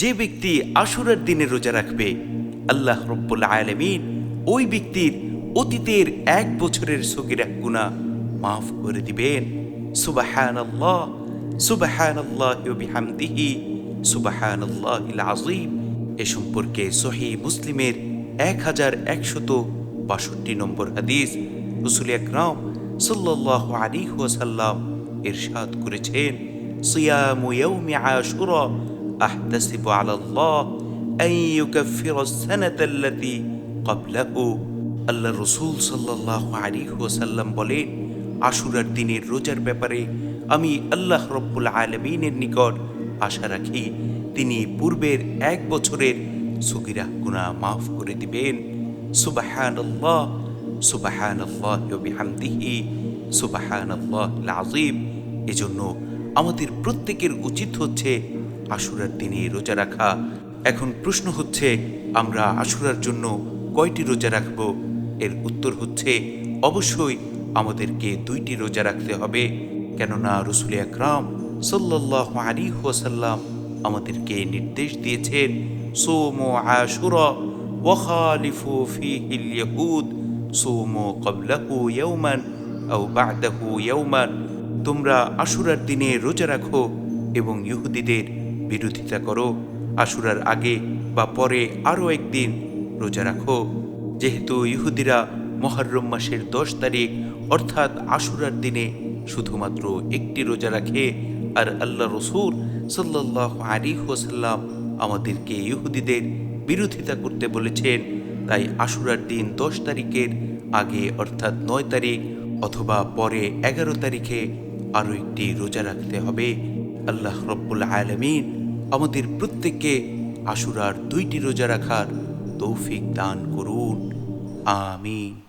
যে ব্যক্তি আসুরের দিনে রোজা রাখবে, আল্লাহ রব্বুল আলমিন ওই ব্যক্তির অতীতের এক বছরের এক গুণা মাফ করে দিবেন। সুবাহান আল্লাহ সুবাহান বিহামদিহি এ সম্পর্কে সহি মুসলিমের এক হাজার একশত বাষট্টি নম্বর হাদিস রসুল একরাম সাল্লাহ আলী ওয়াসাল্লাম এরশাদ করেছেন, সিয়ামু ইয়াউমি আশুরা احتسب على الله ان يكفر السنه التي قبله আল্লাহ রসুল সাল্লাহ আলী ওসাল্লাম বলেন আশুরার দিনের রোজার ব্যাপারে আমি আল্লাহ রব্বুল আলমিনের নিকট আশা রাখি তিনি পূর্বের এক বছরের সগিরা গুণা মাফ করে দিবেন সুবাহান আল্লাহ সুবাহান আল্লাহ বিহামদিহি সুবাহান আল্লাহ আজিম এজন্য আমাদের প্রত্যেকের উচিত হচ্ছে আশুরার দিনে রোজা রাখা। এখন প্রশ্ন হচ্ছে, আমরা আশুরার জন্য কয়টি রোজা রাখব? এর উত্তর হচ্ছে, অবশ্যই আমাদেরকে দুইটি রোজা রাখতে হবে। কেননা রসুল আকরাম সাল্লাহ আলী ওয়াসাল্লাম আমাদেরকে নির্দেশ দিয়েছেন, সোমো আশুরা ওয়াখালিফু ফিহিল ইয়াহুদ, সোমো কবলাহু ইয়াউমান আও বাদাহু ইয়াউমান। তোমরা আশুরার দিনে রোজা রাখো এবং ইহুদিদের বিরোধিতা করো। আশুরার আগে বা পরে আরও একদিন রোজা রাখো। যেহেতু ইহুদিরা মহরম মাসের দশ তারিখ, অর্থাৎ আশুরার দিনে শুধুমাত্র একটি রোজা রাখে, আর আল্লাহ রসুল সাল্লাহ আলী ওসাল্লাম আমাদেরকে ইহুদিদের বিরোধিতা করতে বলেছেন। তাই আশুরার দিন দশ তারিখের আগে, অর্থাৎ নয় তারিখ, অথবা পরে এগারো তারিখে আরও একটি রোজা রাখতে হবে। আল্লাহ রব্বুল আলমিন আমাদের প্রত্যেককে আশুরার দুইটি রোজা রাখার তৌফিক দান করুন। আমিন।